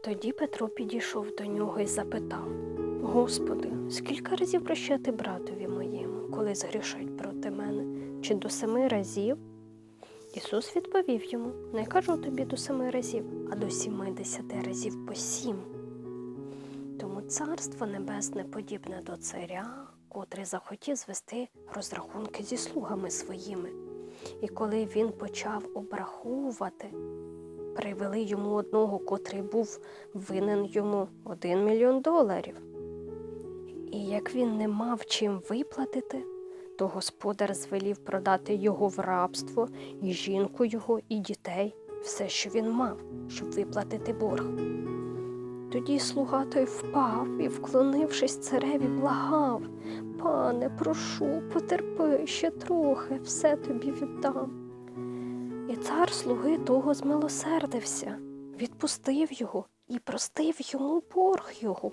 Тоді Петро підійшов до нього і запитав: Господи, скільки разів прощати братові моєму, коли згрішать проти мене, чи до семи разів? Ісус відповів йому: Не кажу тобі до семи разів, а до сімидесяти разів по сім. Тому царство небесне подібне до царя, котрий захотів звести розрахунки зі слугами своїми. І коли він почав обраховувати, привели йому одного, котрий був винен йому один мільйон доларів. І як він не мав чим виплатити, то господар звелів продати його в рабство, і жінку його, і дітей, все, що він мав, щоб виплатити борг. Тоді слуга той впав і, вклонившись цареві, благав Пане, прошу, потерпи ще трохи, все тобі віддам. Цар слуги того змилосердився, відпустив його і простив йому борг його.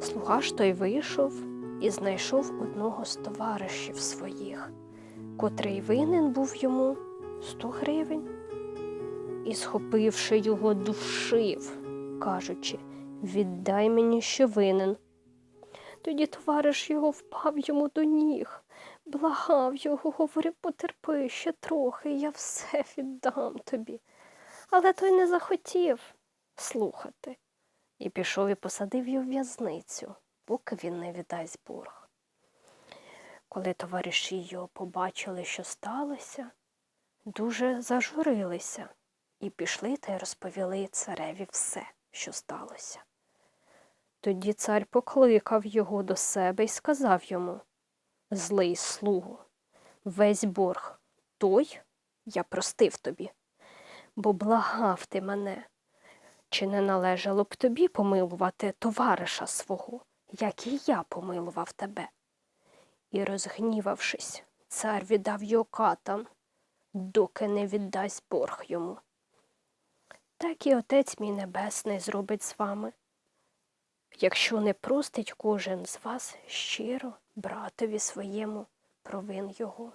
Слуга ж той вийшов і знайшов одного з товаришів своїх, котрий винен був йому сто гривень. І, схопивши його, душив, кажучи, віддай мені, що винен. Тоді товариш його впав йому до ніг, благав його, говорив, потерпи ще трохи, я все віддам тобі. Але той не захотів слухати і пішов і посадив його в в'язницю, поки він не віддасть борг. Коли товариші його побачили, що сталося, дуже зажурилися і пішли та й розповіли цареві все, що сталося. Тоді цар покликав його до себе і сказав йому Злий слугу, весь борг той я простив тобі, бо благав ти мене. Чи не належало б тобі помилувати товариша свого, як і я помилував тебе? І, розгнівавшись, цар віддав його катам, доки не віддасть борг йому. Так і Отець мій Небесний зробить з вами, якщо не простить кожен з вас щиро братові своєму провин його.